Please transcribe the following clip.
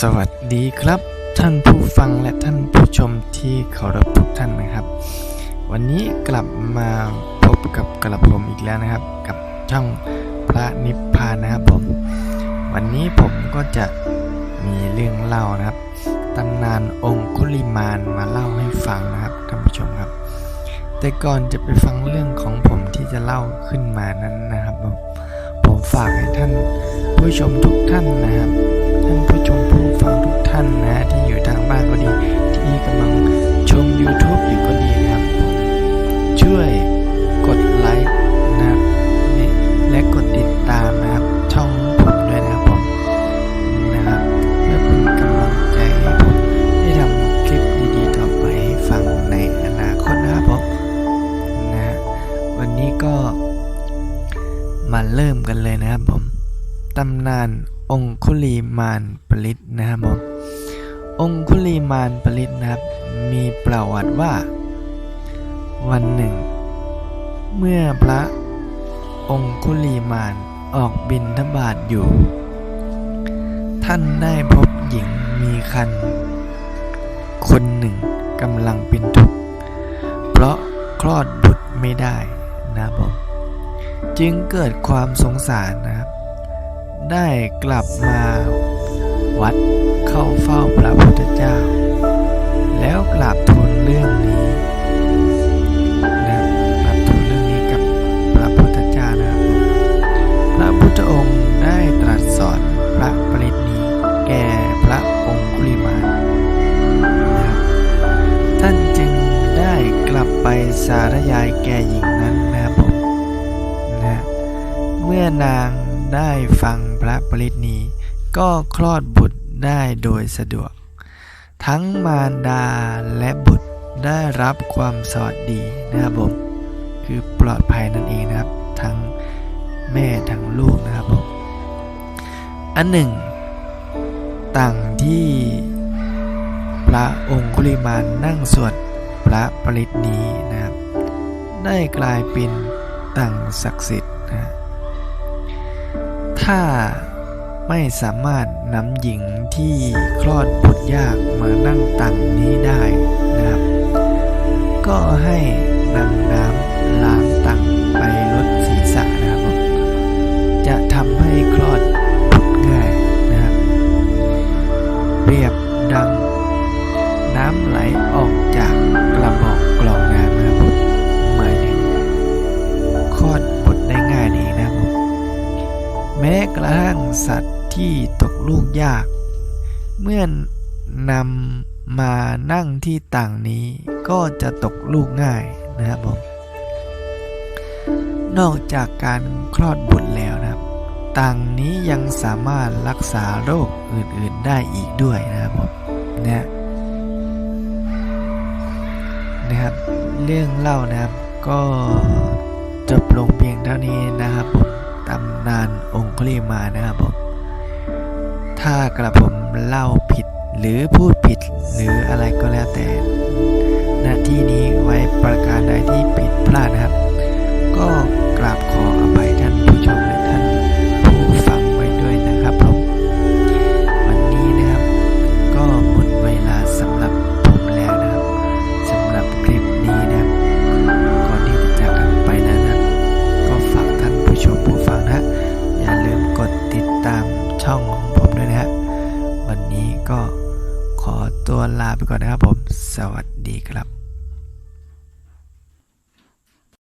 สวัสดีครับ ท่านผู้ฟังและท่านผู้ชมที่เคารพทุกท่านนะครับ วันนี้กลับมาพบกับกระผมอีกแล้วนะครับ กับช่องพระนิพพานนะครับผม วันนี้ผมก็จะมีเรื่องเล่านะครับตำนานองคุลิมานมาเล่าให้ฟังนะครับท่านผู้ชมครับ แต่ก่อนจะไปฟังเรื่องของผมที่จะเล่าขึ้นมานั้นนะครับผมผมฝากให้ท่านผู้ชมทุกท่านนะครับ วันนี้ก็มาเริ่มกันเลยนะครับผมตำนานองคุลีมานปริตนะครับผมองคุลีมานปริตนะครับ มีประวัติว่า วันหนึ่ง เมื่อพระองคุลีมานออกบินทบาทอยู่ ท่านได้พบหญิงมีคัน คนหนึ่งกำลังเป็นทุกข์เพราะคลอดบุตรไม่ได้ นะครับผมจึงเกิดความสงสารนะครับ ได้กลับมาวัดเข้าเฝ้าพระพุทธเจ้า แล้วกราบทูลเรื่องนี้นะกราบทูลเรื่องนี้กับพระพุทธเจ้านะครับพระพุทธองค์ได้ตรัสสอนพระปริตนี้แก่พระองคุลิมานนะครับท่านจ ลับไปสารยายแก่หญิงนั้นนะครับผมนะเมื่อนางได้ฟังพระปริตนี้ ก็คลอดบุตรได้โดยสะดวก ทั้งมารดาและบุตรได้รับความสวัสดีนะครับผมคือปลอดภัยนั่นเองนะครับ ทั้งแม่ทั้งลูกนะครับผมอันหนึ่ง ต่างที่พระองคุลิมานนั่งสวด ระปริตนี้นะครับ ได้กลายเป็นต่างศักดิ์สิทธิ์นะถ้าไม่สามารถนำหญิงที่คลอดบุตรยากมานั่งตังนี้ได้นะครับ ก็ให้นำน้ำล้างตังไปลดศีรษะนะครับผมจะทำให้คลอดบุตรง่ายนะครับ เปรียบ ที่ตกลูกยาก เมื่อนำมานั่งที่ต่างนี้ก็จะตกลูกง่ายนะครับผมนอกจากการคลอดบุตรแล้วนะครับ ต่างนี้ยังสามารถรักษาโรคอื่นๆได้อีกด้วยนะครับผมนะนะครับ เรื่องเล่านะครับก็จบลงเพียงเท่านี้นะครับผมตำนานองคุลิมานะครับผม ถ้ากระผมเล่าผิดหรือพูดผิดหรืออะไรก็แล้วแต่ หน้าที่นี้ไว้ประการใดที่ผิดพลาด ก็ขอตัวลาไปก่อนนะครับผม สวัสดีครับ